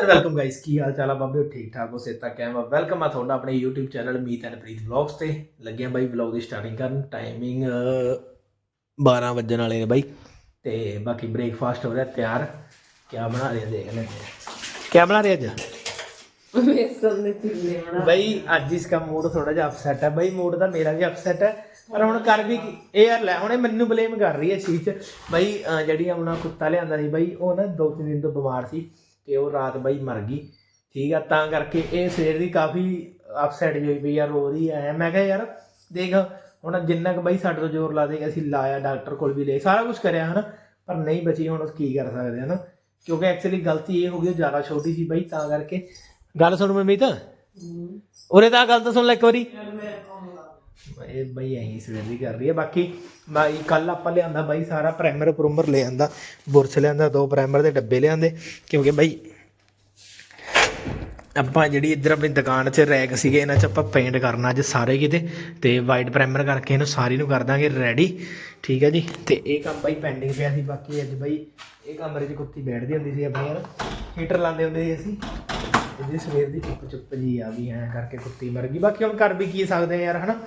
And welcome guys ਕੀ ਹਾਲ ਚਾਲ ਆ ਬਾਬੇ? ਠੀਕ ਠਾਕ ਹੋ? ਸੇਤਾ ਕੈਮ ਆ। ਵੈਲਕਮ ਆ ਤੁਹਾਡਾ ਆਪਣੇ YouTube channel Meet and Preet vlogs ਤੇ। ਲੱਗਿਆ ਬਾਈ ਵਲੌਗ ਦੀ ਸਟਾਰਟਿੰਗ ਕਰਨ। ਟਾਈਮਿੰਗ 12 ਵਜਣ ਵਾਲੇ ਬਾਈ। ਤੇ ਬਾਕੀ ਬ੍ਰੇਕਫਾਸਟ ਹੋ ਰਿਹਾ ਤਿਆਰ। ਕੀ ਬਣਾ ਰਹੇ ਦੇਖ ਲੈਂਦੇ ਆ। ਬਣਾ ਰਹੇ ਅੱਜ? ਬੇਸਨ ਦੇ ਚੀਲੇ ਬਣਾ ਬਾਈ ਅੱਜ ਇਸ ਦਾ ਮੂਡ ਥੋੜਾ ਜਿਹਾ ਅਪਸੈਟ ਹੈ ਬਾਈ ਮੂਡ ਦਾ ਮੇਰਾ ਵੀ ਅਪਸੈਟ ਹੈ ਪਰ ਹੁਣ ਕਰ ਵੀ ਇਹ ਯਾਰ ਲੈ ਹੁਣੇ ਮੈਨੂੰ ਬਲੇਮ ਕਰ ਰਹੀ ਹੈ ਇਸ ਬਾਈ ਜਿਹੜੀ ਆਪਣਾ ਕੁੱਤਾ ਲਿਆਂਦਾ ਸੀ ਬਾਈ ਉਹ ਨਾ ਦੋ ਤਿੰਨ ਦਿਨ ਤੋਂ ਬਿਮਾਰ ਸੀ। ਤੇ ਉਹ ਰਾਤ ਬਾਈ ਮਰ ਗਈ। ਠੀਕ ਆ ਤਾਂ ਕਰਕੇ ਇਹ ਸਵੇਰ ਦੀ ਕਾਫੀ ਅਪਸੈਟ ਹੋਈ ਪਈ ਆ ਰੋ ਰਹੀ ਆ। ਮੈਂ ਕਿਹਾ ਯਾਰ ਦੇਖ ਹੁਣ ਜਿੰਨਾ ਕੁ ਬਾਈ ਸਾਡੇ ਤੋਂ ਜ਼ੋਰ ਲਾ ਦੇ ਅਸੀਂ ਲਾਇਆ ਡਾਕਟਰ ਕੋਲ ਵੀ ਲਏ ਸਾਰਾ ਕੁਝ ਕਰਿਆ ਹਨਾ ਪਰ ਨਹੀਂ ਬਚੀ ਹੁਣ ਅਸੀਂ ਕੀ ਕਰ ਸਕਦੇ ਹਨਾ? ਕਿਉਂਕਿ ਐਕਚੁਅਲੀ ਗਲਤੀ ਇਹ ਹੋ ਗਈ ਜ਼ਿਆਦਾ ਛੋਟੀ ਸੀ ਬਾਈ ਤਾਂ ਕਰਕੇ। ਗੱਲ ਸੁਣ ਮਮੀਤ ਉਰੇ ਤਾਂ ਗੱਲ ਤਾਂ ਸੁਣ ਲੈ ਇੱਕ ਵਾਰੀ। ਇਹ ਬਈ ਐਂ ਸਵੇਰ ਦੀ ਕਰ ਰਹੀ ਹੈ। ਬਾਕੀ ਬਾਈ ਕੱਲ ਆਪਾਂ ਲਿਆਂਦਾ ਬਾਈ ਸਾਰਾ ਪ੍ਰਾਈਮਰ ਪ੍ਰੂਮਰ ਲੈ ਆਂਦਾ। ਬੁਰਸ਼ ਲਿਆਂਦਾ, ਦੋ ਪ੍ਰਾਈਮਰ ਦੇ ਡੱਬੇ ਲਿਆਂਦੇ। ਕਿਉਂਕਿ ਬਾਈ ਆਪਾਂ ਜਿਹੜੀ ਇੱਧਰ ਆਪਣੀ ਦੁਕਾਨ 'ਚ ਰੈਕ ਸੀਗੇ, ਇਹਨਾਂ 'ਚ ਆਪਾਂ ਪੇਂਟ ਕਰਨਾ ਅੱਜ ਸਾਰੇ ਕਿਤੇ। ਤੇ ਵਾਈਟ ਪ੍ਰਾਈਮਰ ਕਰਕੇ ਇਹਨੂੰ ਸਾਰੀ ਨੂੰ ਕਰ ਦਾਂਗੇ ਰੈਡੀ ਠੀਕ ਹੈ ਜੀ? ਤੇ ਇਹ ਕੰਮ ਬਾਈ ਪੈਂਡਿੰਗ ਪਿਆ ਸੀ। ਬਾਕੀ ਅੱਜ ਬਾਈ ਇਹ ਕਮਰੇ 'ਚ ਕੁੱਤੀ ਬੈਠਦੀ ਹੁੰਦੀ ਸੀ ਆਪਣੀ ਯਾਰ। ਹੀਟਰ ਲਾਉਂਦੇ ਹੁੰਦੇ ਸੀ ਅਸੀਂ। ਇਹਦੀ ਸਵੇਰ ਦੀ ਚੁੱਪ ਚੁੱਪ ਜੀ ਆ ਵੀ ਐਂ ਕਰਕੇ ਕੁੱਤੀ ਮਰ ਗਈ। ਬਾਕੀ ਹੁਣ ਕਰ ਵੀ ਕੀ ਸਕਦੇ ਆ ਯਾਰ, ਹਨਾ?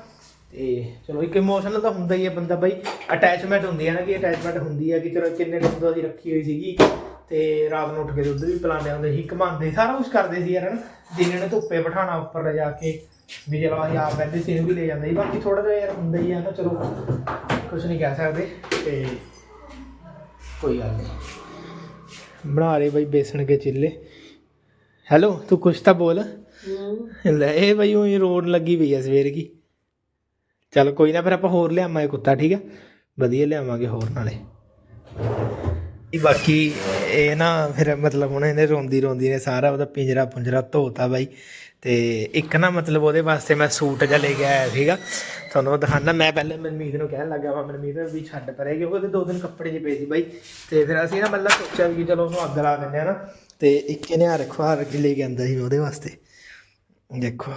ਤੇ ਚਲੋ ਇੱਕ ਇਮੋਸ਼ਨਲ ਤਾਂ ਹੁੰਦਾ ਹੀ ਹੈ ਬੰਦਾ ਬਾਈ ਅਟੈਚਮੈਂਟ ਹੁੰਦੀ ਹੈ ਨਾ ਕਿ ਅਟੈਚਮੈਂਟ ਹੁੰਦੀ ਹੈ ਕਿ ਚਲੋ ਕਿੰਨੇ ਦਿਨ ਤੋਂ ਅਸੀਂ ਰੱਖੀ ਹੋਈ ਸੀਗੀ ਤੇ ਰਾਤ ਨੂੰ ਉੱਠ ਕੇ ਦੁੱਧ ਵੀ ਪਿਲਾਉਂਦੇ ਹੁੰਦੇ ਸੀ ਘਮਾਉਂਦੇ ਸਾਰਾ ਕੁਝ ਕਰਦੇ ਸੀ ਯਾਰ ਹਨਾ। ਦਿਨੇ ਨੇ ਧੁੱਪੇ ਬਿਠਾਣਾ ਉੱਪਰ ਲਿਜਾ ਕੇ ਵੀ ਚਲੋ ਅਸੀਂ ਆਪ ਬੈਠੇ ਸੀ ਇਹਨੂੰ ਵੀ ਲੈ ਜਾਂਦੇ ਸੀ। ਬਾਕੀ ਥੋੜਾ ਜਿਹਾ ਯਾਰ ਹੁੰਦਾ ਹੀ ਹੈ ਨਾ ਚਲੋ ਕੁਝ ਨਹੀਂ ਕਹਿ ਸਕਦੇ ਤੇ ਕੋਈ ਗੱਲ ਨਹੀਂ। ਬਣਾ ਰਹੇ ਬਾਈ ਬੇਸਣ ਕੇ ਚਿੱਲੇ। ਹੈਲੋ ਤੂੰ ਕੁਛ ਤਾਂ ਬੋਲ। ਲੈ ਇਹ ਬਈ ਉਹੀ ਰੋਣ ਲੱਗੀ ਪਈ ਆ ਸਵੇਰ ਕੀ। ਚੱਲ ਕੋਈ ਨਾ ਫਿਰ ਆਪਾਂ ਹੋਰ ਲਿਆਵਾਂਗੇ ਕੁੱਤਾ, ਠੀਕ ਆ? ਵਧੀਆ ਲਿਆਵਾਂਗੇ ਹੋਰ ਨਾਲੇ। ਇਹ ਬਾਕੀ ਇਹ ਨਾ ਫਿਰ ਮਤਲਬ ਹੁਣ ਇਹਨੇ ਰੋਂਦੀ ਰੋਂਦੀ ਨੇ ਸਾਰਾ ਉਹਦਾ ਪਿੰਜਰਾ ਪੁੰਜਰਾ ਧੋਤਾ ਬਾਈ। ਤੇ ਇੱਕ ਨਾ ਮਤਲਬ ਉਹਦੇ ਵਾਸਤੇ ਮੈਂ ਸੂਟ ਜਿਹਾ ਲੈ ਕੇ ਆਇਆ ਸੀਗਾ ਤੁਹਾਨੂੰ ਉਹ ਦਿਖਾਣਾ ਮੈਂ ਪਹਿਲੇ ਮਨਮੀਤ ਨੂੰ ਕਹਿਣ ਲੱਗਾ ਵਾ, ਮਨਮੀਤ ਵੀ ਛੱਡ ਪਰੇ, ਕਿਉਂਕਿ ਉਹਦੇ ਦੋ ਦਿਨ ਕੱਪੜੇ ਜਿਹੇ ਪਏ ਸੀ ਬਾਈ। ਤੇ ਫਿਰ ਅਸੀਂ ਨਾ ਮਤਲਬ ਸੋਚਿਆ ਵੀ ਚਲੋ ਉਹਨੂੰ ਅੱਗ ਲਾ ਦਿੰਦੇ ਆ ਨਾ। ਤੇ ਇੱਕ ਇਹਨੇ ਆ ਰੱਖਵਾ ਆ ਰੱਖੀ ਲੈ ਕੇ ਆਂਦਾ ਸੀ ਉਹਦੇ ਵਾਸਤੇ। ਦੇਖੋ।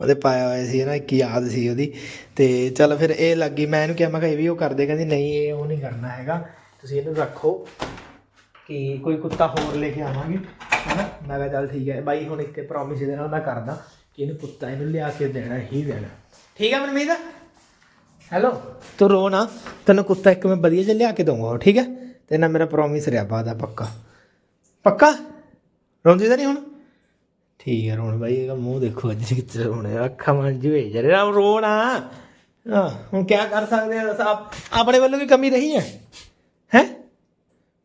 ਉਹਦੇ ਪਾਇਆ ਹੋਇਆ ਸੀ ਨਾ, ਇੱਕ ਯਾਦ ਸੀ ਉਹਦੀ। ਤੇ ਚੱਲ ਫਿਰ ਇਹ ਲੱਗ ਗਈ ਮੈਂ ਇਹਨੂੰ ਕਿਹਾ, ਮੈਂ ਕਿਹਾ ਇਹ ਵੀ ਉਹ ਕਰਦੇ, ਕਹਿੰਦੀ ਨਹੀਂ, ਇਹ ਉਹ ਨਹੀਂ ਕਰਨਾ ਹੈਗਾ। ਤੁਸੀਂ ਇਹਨੂੰ ਰੱਖੋ ਕਿ ਕੋਈ ਕੁੱਤਾ ਹੋਰ ਲੈ ਕੇ ਆਵਾਂਗੇ, ਹੈਨਾ? ਮੈਂ ਕਿਹਾ ਚੱਲ ਠੀਕ ਹੈ। ਬਾਈ ਹੁਣ ਇੱਕ ਪ੍ਰੋਮਿਸ ਇਹਦੇ ਨਾਲ ਮੈਂ ਕਰਦਾ ਕਿ ਇਹਨੂੰ ਕੁੱਤਾ ਇਹਨੂੰ ਲਿਆ ਕੇ ਦੇਣਾ, ਹੀ ਦੇਣਾ। ਠੀਕ ਹੈ ਮਨਮੀਤ? ਹੈਲੋ ਤੂੰ ਰੋ ਨਾ। ਤੈਨੂੰ ਕੁੱਤਾ ਇੱਕ ਮੈਂ ਵਧੀਆ ਜਿਹਾ ਲਿਆ ਕੇ ਦਊਂਗਾ ਠੀਕ ਹੈ? ਤੇ ਨਾ ਮੇਰਾ ਪ੍ਰੋਮਿਸ ਰਿਹਾ ਬਾਦਾ ਪੱਕਾ। ਪੱਕਾ? ਰੋਂਦੀ ਤਾਂ ਨਹੀਂ ਹੁਣ? ਠੀਕ ਹੈ ਰੋਣ ਬਾਈ, ਇਹਦਾ ਮੂੰਹ ਦੇਖੋ ਅੱਜ ਕਿੱਥੇ ਰੋਣੇ ਅੱਖਾਂ ਮੰਜੂ ਹੈ ਜਰੇ ਨਾ ਰੋਣਾ ਹਾਂ, ਹੁਣ ਕੀ ਕਰ ਸਕਦੇ ਆ? ਆਪ ਆਪਣੇ ਵੱਲੋਂ ਵੀ ਕਮੀ ਰਹੀ ਹੈ ਹੈ?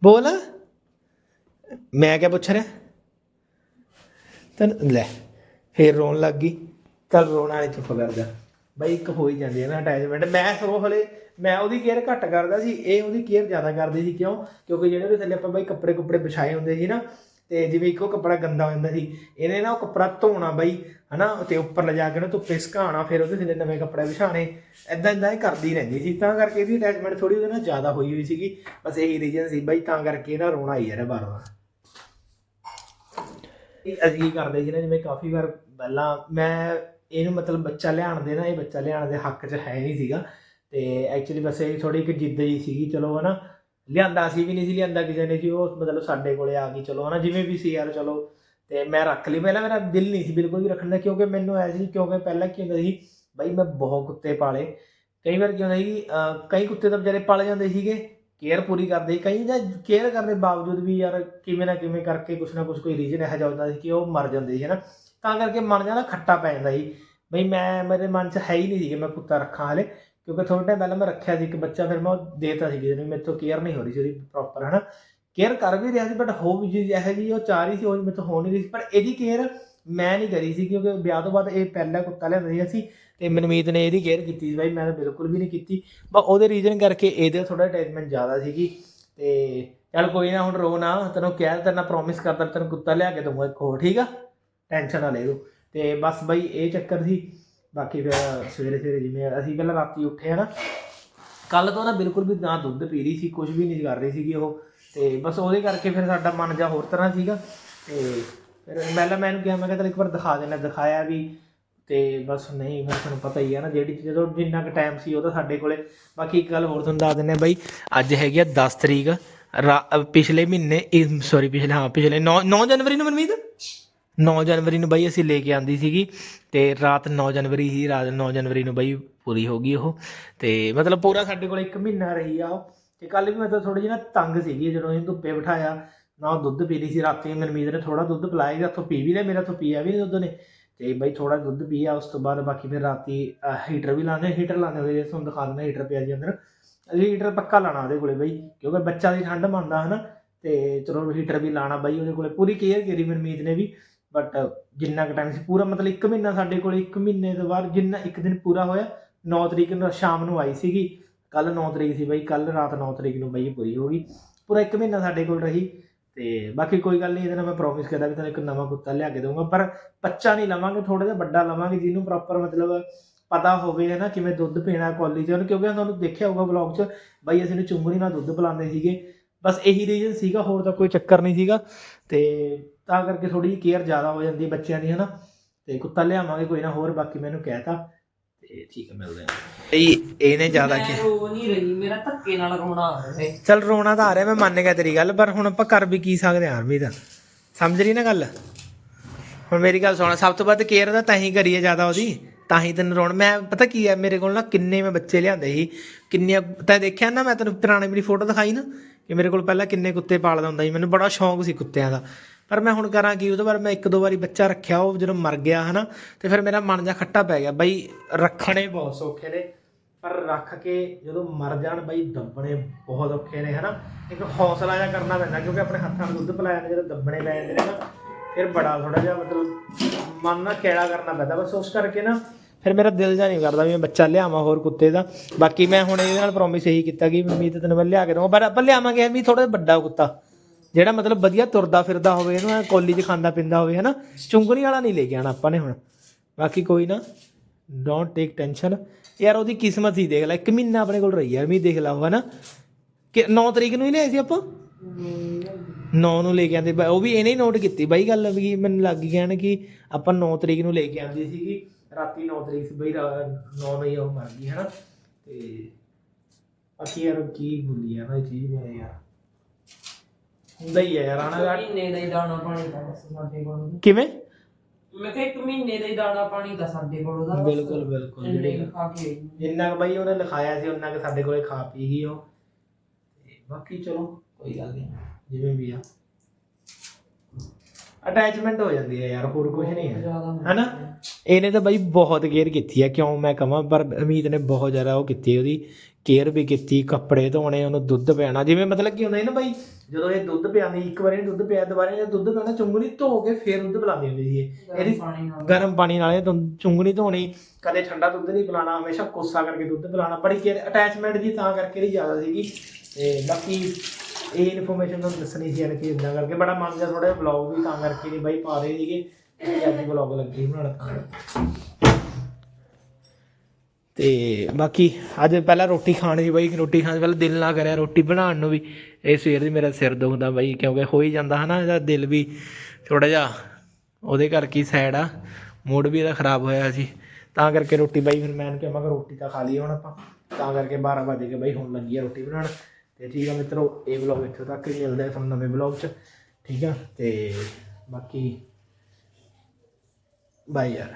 ਬੋਲ। ਮੈਂ ਕਿਆ ਪੁੱਛ ਰਿਹਾ? ਤੈਨੂੰ ਲੈ, ਫੇਰ ਰੋਣ ਲੱਗ ਗਈ। ਚੱਲ ਰੋਣਾ ਵਾਲੇ ਚੁੱਪ ਕਰਦਾ ਜਾ। ਬਾਈ, ਇੱਕ ਹੋ ਹੀ ਜਾਂਦੀ ਹੈ ਨਾ ਅਟੈਚਮੈਂਟ ਮੈਂ ਸੋ ਹਲੇ ਮੈਂ ਉਹਦੀ ਕੇਅਰ ਘੱਟ ਕਰਦਾ ਸੀ, ਇਹ ਉਹਦੀ ਕੇਅਰ ਜ਼ਿਆਦਾ ਕਰਦੀ ਸੀ। ਕਿਉਂ? ਕਿਉਂਕਿ ਜਿਹੜੇ ਉਹਦੇ ਥੱਲੇ ਆਪਾਂ ਬਾਈ ਕੱਪੜੇ ਕੁੱਪੜੇ ਵਿਛਾਏ ਹੁੰਦੇ ਸੀ ਨਾ ਤੇ ਜਿਵੇਂ ਇੱਕੋ ਕੱਪੜਾ ਗੰਦਾ ਹੋ ਜਾਂਦਾ ਸੀ, ਇਹਨੇ ਨਾ ਉਹ ਕੱਪੜਾ ਧੋਣਾ ਬਾਈ, ਹਨਾ, ਤੇ ਉੱਪਰ ਲਿਜਾ ਕੇ ਉਹਨੂੰ ਧੁੱਪੇ ਸੁਕਾਉਣਾ, ਫਿਰ ਉਹਦੇ ਥੱਲੇ ਨਵੇਂ ਕੱਪੜੇ ਵਿਛਾਣੇ ਐਦਾਂ ਐਦਾਂ ਇਹ ਕਰਦੀ ਰਹਿੰਦੀ ਸੀ, ਤਾਂ ਕਰਕੇ ਇਹਦੀ ਅਟੈਚਮੈਂਟ ਥੋੜੀ ਉਹਦੇ ਨਾਲ ਜ਼ਿਆਦਾ ਹੋਈ ਹੋਈ ਸੀਗੀ, ਬਸ ਇਹੀ ਰੀਜ਼ਨ ਸੀ ਬਈ, ਤਾਂ ਕਰਕੇ ਇਹਦਾ ਰੋਣਾ ਆਈ ਯਾਰ ਬਾਰ ਬਾਰ ਇਹ ਅਸੀਂ ਕਰਦੇ ਸੀ ਨਾ, ਜਿਵੇਂ ਕਾਫੀ ਵਾਰ ਪਹਿਲਾਂ ਮੈਂ ਇਹਨੂੰ ਮਤਲਬ ਬੱਚਾ ਲਿਆਉਣ ਦੇ ਨਾ, ਇਹ ਬੱਚਾ ਲਿਆਉਣ ਦੇ ਹੱਕ 'ਚ ਹੈ ਨਹੀਂ ਸੀਗਾ, ਤੇ ਐਕਚੁਅਲੀ ਬਸ ਇਹ ਥੋੜੀ ਇੱਕ ਜਿੱਦ ਜੀ ਸੀਗੀ, ਚਲੋ ਹਨਾ ਲਿਆਂਦਾ ਸੀ ਵੀ ਨਹੀਂ ਸੀ ਲਿਆਂਦਾ ਕਿਸੇ ਨੇ ਜੀ ਉਹ ਮਤਲਬ ਸਾਡੇ ਕੋਲੇ ਆ ਗਈ ਚਲੋ ਹਨਾ ਜਿਵੇਂ ਵੀ ਸੀ ਯਾਰ ਚਲੋ। ਤੇ ਮੈਂ ਰੱਖ ਲਈ ਪਹਿਲਾਂ ਮੇਰਾ ਦਿਲ ਨਹੀਂ ਸੀ ਬਿਲਕੁਲ ਵੀ ਰੱਖਣ ਦਾ ਕਿਉਂਕਿ ਮੈਨੂੰ ਐ ਸੀ ਕਿਉਂਕਿ ਪਹਿਲਾਂ ਕੀ ਹੁੰਦਾ ਸੀ ਬਈ ਮੈਂ ਬਹੁਤ ਕੁੱਤੇ ਪਾਲੇ। ਕਈ ਵਾਰ ਕੀ ਹੁੰਦਾ ਸੀ ਕਈ ਕੁੱਤੇ ਤਾਂ ਵਿਚਾਰੇ ਪਾਲੇ ਜਾਂਦੇ ਸੀਗੇ ਕੇਅਰ ਪੂਰੀ ਕਰਦੇ ਸੀ, ਕਈ ਜਾਂ ਕੇਅਰ ਕਰਨ ਦੇ ਬਾਵਜੂਦ ਵੀ ਯਾਰ ਕਿਵੇਂ ਨਾ ਕਿਵੇਂ ਕਰਕੇ ਕੁਛ ਨਾ ਕੁਛ ਕੋਈ ਰੀਜਨ ਇਹੋ ਜਿਹਾ ਹੁੰਦਾ ਸੀ ਕਿ ਉਹ ਮਰ ਜਾਂਦੇ ਸੀ ਹਨਾ। ਤਾਂ ਕਰਕੇ ਮਨ ਜਾਂਦਾ ਖੱਟਾ ਪੈ ਜਾਂਦਾ ਸੀ ਬਈ ਮੈਂ ਮੇਰੇ ਮਨ 'ਚ ਹੈ ਹੀ ਨਹੀਂ ਸੀ ਕਿ ਮੈਂ ਕੁੱਤਾ ਰੱਖਾਂ ਹਾਲੇ। ਕਿਉਂਕਿ ਥੋੜੇ ਟਾਈਮ ਪਹਿਲਾਂ ਮੈਂ ਰੱਖਿਆ ਸੀ, ਇੱਕ ਬੱਚਾ ਫਿਰ ਮੈਂ ਉਹ ਦੇਤਾ ਸੀ ਕਿਸੇ ਨੂੰ ਮੇਰੇ ਤੋਂ ਕੇਅਰ ਨਹੀਂ ਹੋ ਰਹੀ ਸੀ ਉਹਦੀ ਪ੍ਰੋਪਰ ਹਨਾ? ਕੇਅਰ ਕਰ ਵੀ ਰਿਹਾ ਸੀ ਬਟ ਹੋ ਵੀ ਜੀ ਇਹੋ ਜੀ ਉਹ ਚਾਹ ਰਹੀ ਸੀ, ਉਹ ਮੇਰੇ ਤੋਂ ਹੋ ਨਹੀਂ ਰਹੀ ਸੀ। ਪਰ ਇਹਦੀ ਕੇਅਰ ਮੈਂ ਨਹੀਂ ਕਰੀ ਸੀ, ਕਿਉਂਕਿ ਵਿਆਹ ਤੋਂ ਬਾਅਦ ਇਹ ਪਹਿਲਾ ਕੁੱਤਾ ਲਿਆਂਦਾ ਸੀ ਅਸੀਂ ਤੇ ਮਨਮੀਤ ਨੇ ਇਹਦੀ ਕੇਅਰ ਕੀਤੀ ਸੀ ਬਾਈ, ਮੈਂ ਤਾਂ ਬਿਲਕੁਲ ਵੀ ਨਹੀਂ ਕੀਤੀ। ਬਸ ਉਹਦੇ ਰੀਜ਼ਨ ਕਰਕੇ ਇਹਦੇ ਥੋੜਾ ਅਟੈਚਮੈਂਟ ਜ਼ਿਆਦਾ ਸੀਗੀ ਤੇ ਚੱਲ ਕੋਈ ਨਾ, ਹੁਣ ਰੋ ਨਾ, ਤੈਨੂੰ ਕਹਿ ਤੈਨੂੰ ਪ੍ਰੋਮਿਸ ਕਰਦਾ ਤੈਨੂੰ ਕੁੱਤਾ ਲਿਆ ਕੇ ਦਊਂਗਾ ਇੱਕ ਹੋਰ, ਠੀਕ ਆ? ਟੈਨਸ਼ਨ ਨਾ ਲੈ ਤੂੰ। ਤੇ ਬਸ ਬਾਈ, ਇਹ ਚੱਕਰ ਸੀ ਬਾਕੀ ਫਿਰ ਸਵੇਰੇ ਸਵੇਰੇ ਜਿਵੇਂ ਅਸੀਂ ਪਹਿਲਾਂ ਰਾਤੀ ਉੱਠੇ ਆ ਨਾ ਕੱਲ ਤੋਂ ਨਾ ਬਿਲਕੁਲ ਵੀ ਨਾ ਦੁੱਧ ਪੀ ਰਹੀ ਸੀ ਕੁਝ ਵੀ ਨਹੀਂ ਕਰ ਰਹੀ ਸੀਗੀ ਉਹ, ਤੇ ਬਸ ਉਹਦੇ ਕਰਕੇ ਫਿਰ ਸਾਡਾ ਮਨ ਜਾ ਹੋਰ ਤਰ੍ਹਾਂ ਸੀਗਾ, ਤੇ ਫਿਰ ਪਹਿਲਾਂ ਮੈਂ ਇਹਨੂੰ ਕਿਹਾ, ਮੈਂ ਕਿਹਾ ਇੱਕ ਵਾਰ ਦਿਖਾ ਦੇਣਾ ਦਿਖਾਇਆ ਵੀ, ਤੇ ਬਸ ਨਹੀਂ, ਫਿਰ ਤੁਹਾਨੂੰ ਪਤਾ ਹੀ ਹੈ ਨਾ, ਜਿਹੜੀ ਜਦੋਂ ਜਿੰਨਾ ਕੁ ਟਾਈਮ ਸੀ ਉਹ ਤਾਂ ਸਾਡੇ ਕੋਲੇ, ਬਾਕੀ ਇੱਕ ਗੱਲ ਹੋਰ ਤੁਹਾਨੂੰ ਦੱਸ ਦਿੰਦੇ ਆ ਬਾਈ, ਅੱਜ ਹੈਗੀ ਆ 10 ਤਰੀਕ, ਰਾ- ਪਿਛਲੇ ਮਹੀਨੇ ਸੌਰੀ ਪਿਛਲੇ, ਹਾਂ, ਪਿਛਲੇ 9 9 ਜਨਵਰੀ ਨੂੰ ਮਨਮੀਤ? 9 ਜਨਵਰੀ ਨੂੰ ਬਈ ਅਸੀਂ ਲੈ ਕੇ ਆਂਦੀ ਸੀਗੀ ਤੇ ਰਾਤ 9 ਜਨਵਰੀ ਹੀ ਰਾਤ 9 ਜਨਵਰੀ ਨੂੰ ਬਈ ਪੂਰੀ ਹੋ ਗਈ ਉਹ। ਤੇ ਮਤਲਬ ਪੂਰਾ ਸਾਡੇ ਕੋਲ ਇੱਕ ਮਹੀਨਾ ਰਹੀ ਆ ਉਹ। ਤੇ ਕੱਲ ਵੀ ਮਤਲਬ ਥੋੜੀ ਜਿਹੀ ਨਾ ਤੰਗ ਸੀਗੀ ਜਦੋਂ ਇਹਨੂੰ ਧੁੱਪੇ ਬਿਠਾਇਆ। ਨਾ ਉਹ ਦੁੱਧ ਪੀ ਲਈ ਸੀ। ਰਾਤੀ ਮਨਮੀਤ ਨੇ ਥੋੜਾ ਦੁੱਧ ਪਿਲਾਇਆ ਸੀ। ਉੱਥੋਂ ਪੀ ਵੀ ਲਿਆ। ਮੇਰਾ ਤੋਂ ਪੀਆ ਵੀ ਨਹੀਂ ਦੁੱਧ ਨੇ। ਤੇ ਬਈ ਥੋੜਾ ਦੁੱਧ ਪੀਆ। ਉਸ ਤੋਂ ਬਾਅਦ ਬਾਕੀ ਫਿਰ ਰਾਤੀ ਹੀਟਰ ਵੀ ਲਾਉਂਦੇ। ਹੀਟਰ ਲਾਉਂਦੇ ਹੋਏ ਜੇ ਤੁਹਾਨੂੰ ਦਿਖਾ ਦਿੰਦਾ ਹੀਟਰ ਪਿਆ ਜੀ ਅੰਦਰ। ਹੀਟਰ ਪੱਕਾ ਲਾਣਾ ਉਹਦੇ ਕੋਲੇ ਬਈ। ਕਿਉਂਕਿ ਬੱਚਾ ਦੀ ਠੰਡ ਮੰਨਦਾ ਹਨਾ। ਤੇ ਚਲੋ ਹੀਟਰ ਵੀ ਲਾਣਾ ਬਈ ਉਹਦੇ ਕੋਲੇ। ਪੂਰੀ ਕੇਅਰ ਕਰੀ ਮਨਮੀਤ ਨੇ ਵੀ। ਬਟ ਜਿੰਨਾ ਕੁ ਟਾਈਮ ਸੀ, ਪੂਰਾ ਮਤਲਬ 1 ਮਹੀਨਾ ਸਾਡੇ ਕੋਲ 1 ਮਹੀਨੇ ਤੋਂ ਬਾਅਦ ਜਿੰਨਾ ਇੱਕ ਦਿਨ ਪੂਰਾ ਹੋਇਆ 9 ਤਰੀਕ ਨੂੰ ਸ਼ਾਮ ਨੂੰ ਆਈ ਸੀਗੀ। ਕੱਲ 9 ਤਰੀਕ ਸੀ ਬਈ ਕੱਲ ਰਾਤ 9 ਤਰੀਕ ਨੂੰ ਬਈ ਪੂਰੀ ਹੋ ਗਈ। ਪੂਰਾ 1 ਮਹੀਨਾ ਸਾਡੇ ਕੋਲ ਰਹੀ ਤੇ ਬਾਕੀ ਕੋਈ ਗੱਲ ਨਹੀਂ, ਇਹਦੇ ਨਾਲ ਮੈਂ ਪ੍ਰੋਮਿਸ ਕਰਦਾ ਵੀ ਤੁਹਾਨੂੰ ਇੱਕ ਨਵਾਂ ਕੁੱਤਾ ਲਿਆ ਕੇ ਦਊਂਗਾ। ਪਰ ਬੱਚਾ ਨਹੀਂ ਲਵਾਂਗੇ ਥੋੜਾ ਜਿਹਾ ਵੱਡਾ ਲਵਾਂਗੇ, ਜਿਹਨੂੰ ਪ੍ਰੋਪਰ ਮਤਲਬ ਪਤਾ ਹੋਵੇ ਹੈ ਨਾ ਕਿਵੇਂ ਦੁੱਧ ਪੀਣਾ ਕਾਲਜ ਉਹਨੂੰ ਕਿਉਂਕਿ ਤੁਹਾਨੂੰ ਦੇਖਿਆ ਹੋਊਗਾ ਵਲੌਗ 'ਚ, ਬਾਈ ਅਸੀਂ ਨੂੰ ਚੁੰਗਣੀ ਨਾਲ ਦੁੱਧ ਪਿਲਾਉਂਦੇ ਸੀਗੇ। ਬਸ ਇਹੀ ਰੀਜ਼ਨ ਸੀਗਾ, ਹੋਰ ਤਾਂ ਕੋਈ ਚੱਕਰ ਨਹੀਂ ਸੀਗਾ। ਤੇ ਤਾਂ ਕਰਕੇ ਥੋੜੀ ਜਿਹੀ ਕੇਅਰ ਜ਼ਿਆਦਾ ਹੋ ਜਾਂਦੀ ਬੱਚਿਆਂ ਦੀ ਹਨਾ? ਤੇ ਕੁੱਤਾ ਲਿਆਵਾਂਗੇ ਕੋਈ ਨਾ ਹੋਰ ਬਾਕੀ ਮੈਨੂੰ ਕਹਿਤਾ। ਤੇ ਠੀਕ ਹੈ ਮਿਲਦੇ ਹਾਂ। ਇਹ ਇਹਨੇ ਜ਼ਿਆਦਾ ਮੈਂ ਰੋ ਨਹੀਂ ਰਹੀ ਮੇਰਾ ਧੱਕੇ ਨਾਲ ਰੋਣਾ ਆ ਰਿਹਾ ਹੈ ਚਲ ਰੋਣਾ ਤਾਂ ਆ ਰਿਹਾ ਮੈਂ ਮੰਨ ਗਿਆ ਤੇਰੀ ਗੱਲ ਪਰ ਹੁਣ ਆਪਾਂ ਕਰ ਵੀ ਕੀ ਸਕਦੇ ਹਾਂ ਆਰਮੀ ਦਾ ਸਮਝ ਰਹੀ ਨਾ ਗੱਲ? ਹੁਣ ਮੇਰੀ ਗੱਲ ਸੁਣ ਸਭ ਤੋਂ ਵੱਧ ਕੇਅਰ ਦਾ ਤਾਂ ਹੀ ਕਰੀਏ ਜ਼ਿਆਦਾ ਉਹਦੀ ਤਾਂ ਹੀ ਤੈਨੂੰ ਰੋਣ ਮੈਂ ਪਤਾ ਕੀ ਹੈ ਮੇਰੇ ਕੋਲ ਨਾ ਕਿੰਨੇ ਮੈਂ ਬੱਚੇ ਲਿਆਂਦੇ ਸੀ ਕਿੰਨੀਆਂ ਤੈਂ ਦੇਖਿਆ ਨਾ ਮੈਂ ਤੈਨੂੰ ਪੁਰਾਣੇ ਮੇਰੀ ਫੋਟੋ ਦਿਖਾਈ ਨਾ ਕਿ ਮੇਰੇ ਕੋਲ ਪਹਿਲਾਂ ਕਿੰਨੇ ਕੁੱਤੇ ਪਾਲਦਾ ਹੁੰਦਾ ਸੀ ਮੈਨੂੰ ਬੜਾ ਸ਼ੌਂਕ ਸੀ ਕੁੱਤਿਆਂ ਦਾ। ਪਰ ਮੈਂ ਹੁਣ ਕਰਾਂ ਕੀ, ਉਹਦੇ ਬਾਅਦ ਮੈਂ ਇੱਕ ਦੋ ਵਾਰੀ ਬੱਚਾ ਰੱਖਿਆ, ਉਹ ਜਦੋਂ ਮਰ ਗਿਆ, ਹਨਾ, ਤੇ ਫਿਰ ਮੇਰਾ ਮਨ ਜਾ ਖੱਟਾ ਪੈ ਗਿਆ। ਬਈ ਰੱਖਣੇ ਬਹੁਤ ਸੌਖੇ ਨੇ, ਪਰ ਰੱਖ ਕੇ ਜਦੋਂ ਮਰ ਜਾਣ, ਬਈ ਦੱਬਣੇ ਬਹੁਤ ਔਖੇ ਨੇ, ਹਨਾ। ਇੱਕ ਹੌਸਲਾ ਜਿਹਾ ਕਰਨਾ ਪੈਂਦਾ, ਕਿਉਂਕਿ ਆਪਣੇ ਹੱਥਾਂ ਨੂੰ ਦੁੱਧ ਪਿਲਾਇਆ ਨੇ, ਜਦੋਂ ਦੱਬਣੇ ਲੈ ਜਾਂਦੇ ਨੇ ਨਾ, ਫਿਰ ਬੜਾ ਥੋੜਾ ਜਿਹਾ ਮਤਲਬ ਮਨ ਨਾ ਕਿਹੜਾ ਕਰਨਾ ਪੈਂਦਾ। ਬਸ ਉਸ ਕਰਕੇ ਨਾ, ਫਿਰ ਮੇਰਾ ਦਿਲ ਜਾ ਨਹੀਂ ਕਰਦਾ ਵੀ ਮੈਂ ਬੱਚਾ ਲਿਆਵਾਂ ਹੋਰ ਕੁੱਤੇ ਦਾ। ਬਾਕੀ ਮੈਂ ਹੁਣ ਇਹਦੇ ਨਾਲ ਪ੍ਰੋਮਿਸ ਇਹੀ ਕੀਤਾ ਕਿ ਮੰਮੀ ਤੇ ਤੈਨੂੰ ਮੈਂ ਲਿਆ ਕੇ ਦਊਂਗਾ, ਪਰ ਆਪਾਂ ਲਿਆਵਾਂਗੇ ਵੀ ਥੋੜਾ ਵੱਡਾ ਕੁੱਤਾ। ਜਿਹੜਾ ਮਤਲਬ ਵਧੀਆ ਤੁਰਦਾ ਫਿਰਦਾ ਹੋਵੇ, ਇਹਨੂੰ ਐਂ ਕੋਲੀ 'ਚ ਖਾਂਦਾ ਪਿੰਦਾ ਹੋਵੇ, ਹਨਾ? ਚੁੰਗਣੀ ਵਾਲਾ ਨਹੀਂ ਲੈ ਕੇ ਆਣਾ ਆਪਾਂ ਨੇ ਹੁਣ। ਬਾਕੀ ਕੋਈ ਨਾ ਡੋਂਟ ਟੇਕ ਟੈਨਸ਼ਨ ਯਾਰ ਉਹਦੀ ਕਿਸਮਤ ਹੀ ਦੇਖ ਲੈ, ਇੱਕ ਮਹੀਨਾ ਆਪਣੇ ਕੋਲ ਰਹੀ ਯਾਰ ਵੀ ਦੇਖ ਲਾ ਉਹ, ਹਨਾ? ਕਿ 9 ਤਰੀਕ ਨੂੰ ਹੀ ਲਿਆਏ ਸੀ ਆਪਾਂ? 9 ਨੂੰ ਲੈ ਕੇ ਆਂਦੇ ਉਹ ਵੀ ਇਹਨੇ ਹੀ ਨੋਟ ਕੀਤੀ। ਬਾਈ ਗੱਲ ਵੀ ਮੈਨੂੰ ਲੱਗ ਗਿਆ ਨਾ ਕਿ ਆਪਾਂ 9 ਤਰੀਕ ਨੂੰ ਲੈ ਕੇ ਆਂਦੀ ਸੀਗੀ, ਰਾਤੀ 9 ਤਰੀਕ ਸੀ, ਬਈ 9 ਨੂੰ ਉਹ ਮਰ ਗਈ, ਹਨਾ? ਤੇ ਬਾਕੀ ਯਾਰ ਕੀ ਭੁੱਲੀ ਆ ਨਾ, ਇਹ ਚੀਜ਼ ਮੇਰੇ ਯਾਰ। ਹੁੰਦਾ ਹੀ ਹੈ ਯਾਰ ਆਣਾ ਮਹੀਨੇ ਦਾ ਹੀ ਦਾਣਾ ਪਾਣੀ ਦਾ ਬਸ ਸਾਡੇ ਕੋਲ। ਕਿਵੇਂ? ਮੈਂ ਕਿਹਾ ਇੱਕ ਮਹੀਨੇ ਦਾ ਹੀ ਦਾਣਾ ਪਾਣੀ ਦਾ ਸਾਡੇ ਕੋਲ ਉਹਦਾ। ਬਸ। ਬਿਲਕੁਲ ਬਿਲਕੁਲ ਇੰਨੇ ਜਿਹੜੀ ਕੁ ਖਾ ਕੇ ਆਈ। ਜਿੰਨਾ ਕੁ ਬਈ ਉਹਨੇ ਲਿਖਾਇਆ ਸੀ ਉਹਨਾਂ ਕੁ ਸਾਡੇ ਕੋਲੇ ਖਾ ਪੀ ਗਈ ਉਹ। ਤੇ ਬਾਕੀ ਚਲੋ ਕੋਈ ਗੱਲ ਨਹੀਂ ਜਿਵੇਂ ਵੀ ਆ। ਅਟੈਚਮੈਂਟ ਹੋ ਜਾਂਦੀ ਹੈ ਯਾਰ ਹੋਰ ਕੁਝ ਨਹੀਂ ਹੈ ਜ਼ਿਆਦਾ ਹੈਨਾ? ਇਹਨੇ ਤਾਂ ਬਈ ਬਹੁਤ ਕੇਅਰ ਕੀਤੀ ਹੈ ਕਿਉਂ ਮੈਂ ਕਹਾਂ ਪਰ ਅਮੀਤ ਨੇ ਬਹੁਤ ਜ਼ਿਆਦਾ ਉਹ ਕੀਤੀ ਉਹਦੀ ਕੇਅਰ ਵੀ ਕੀਤੀ ਕੱਪੜੇ ਧੋਣੇ ਉਹਨੂੰ ਦੁੱਧ ਪਿਆਣਾ ਜਿਵੇਂ ਮਤਲਬ ਕੀ ਹੁੰਦਾ ਸੀ ਨਾ ਬਈ ਜਦੋਂ ਇਹ ਦੁੱਧ ਪਿਆਉਂਦੀ ਇੱਕ ਵਾਰੀ ਦੁੱਧ ਪਿਆ ਦੁਬਾਰਾ ਇਹ ਦੁੱਧ ਪਿਆਣਾ ਚੁੰਗਣੀ ਧੋ ਕੇ ਫੇਰ ਦੁੱਧ ਪਿਲਾਉਂਦੀ ਹੁੰਦੀ ਸੀ ਇਹ। ਇਹਦੀ ਗਰਮ ਪਾਣੀ ਨਾਲ ਇਹ ਚੁੰਗਣੀ ਧੋਣੀ ਕਦੇ ਠੰਡਾ ਦੁੱਧ ਨਹੀਂ ਪਿਲਾਣਾ ਹਮੇਸ਼ਾ ਕੋਸਾ ਕਰਕੇ ਦੁੱਧ ਪਿਲਾਣਾ ਬੜੀ ਕੇਅਰ ਅਟੈਚਮੈਂਟ ਜੀ ਤਾਂ ਕਰਕੇ ਇਹਦੀ ਜ਼ਿਆਦਾ ਸੀਗੀ। ਤੇ ਬਾਕੀ ਇਹ ਇਨਫੋਰਮੇਸ਼ਨ ਤੁਹਾਨੂੰ ਦੱਸਣੀ ਸੀ ਕਿ ਇਦਾਂ ਕਰਕੇ ਬੜਾ ਮਨ ਜਾ ਥੋੜਾ ਵਲੌਗ ਵੀ ਤਾਂ ਕਰਕੇ ਨਹੀਂ ਬਾਈ ਪਾ ਰਹੇ ਸੀਗੇ। ਅੱਜ ਵਲੌਗ ਲੱਗੀ ਬਣਾਉਣ। ਤਾਂ ਤੇ ਬਾਕੀ ਅੱਜ ਪਹਿਲਾਂ ਰੋਟੀ ਖਾਣੀ ਸੀ ਬਾਈ, ਰੋਟੀ ਖਾਣ ਪਹਿਲਾਂ ਦਿਲ ਨਾ ਕਰਿਆ ਰੋਟੀ ਬਣਾਉਣ ਨੂੰ ਵੀ। ਇਹ ਸਵੇਰ ਦੀ ਮੇਰਾ ਸਿਰ ਦੁਖਦਾ ਬਾਈ, ਕਿਉਂਕਿ ਹੋ ਹੀ ਜਾਂਦਾ ਹਨਾ, ਇਹਦਾ ਦਿਲ ਵੀ ਥੋੜਾ ਜਿਹਾ ਉਹਦੇ ਕਰਕੇ ਹੀ ਸਾਈਡ ਆ ਮੂਡ ਵੀ ਇਹਦਾ ਖਰਾਬ ਹੋਇਆ ਸੀ। ਤਾਂ ਕਰਕੇ ਰੋਟੀ ਬਾਈ, ਫਿਰ ਮੈਂ ਕਿਹਾ ਮੈਂ ਕਿਹਾ ਰੋਟੀ ਤਾਂ ਖਾ ਲਈ ਹੁਣ ਆਪਾਂ। ਤਾਂ ਕਰਕੇ 12 ਵਜੇ ਕੇ ਬਾਈ, ਹੁਣ ਲੱਗੀ ਆ ਰੋਟੀ ਬਣਾਉਣ। ਤੇ ਠੀਕ ਆ ਮਿੱਤਰੋ, ਇਹ ਵਲੌਗ ਇੱਥੋਂ ਤੱਕ ਹੀ ਮਿਲਦਾ ਤੁਹਾਨੂੰ ਨਵੇਂ ਵਲੌਗ 'ਚ। ਠੀਕ ਆ, ਤੇ ਬਾਕੀ ਬਾਈ ਯਾਰ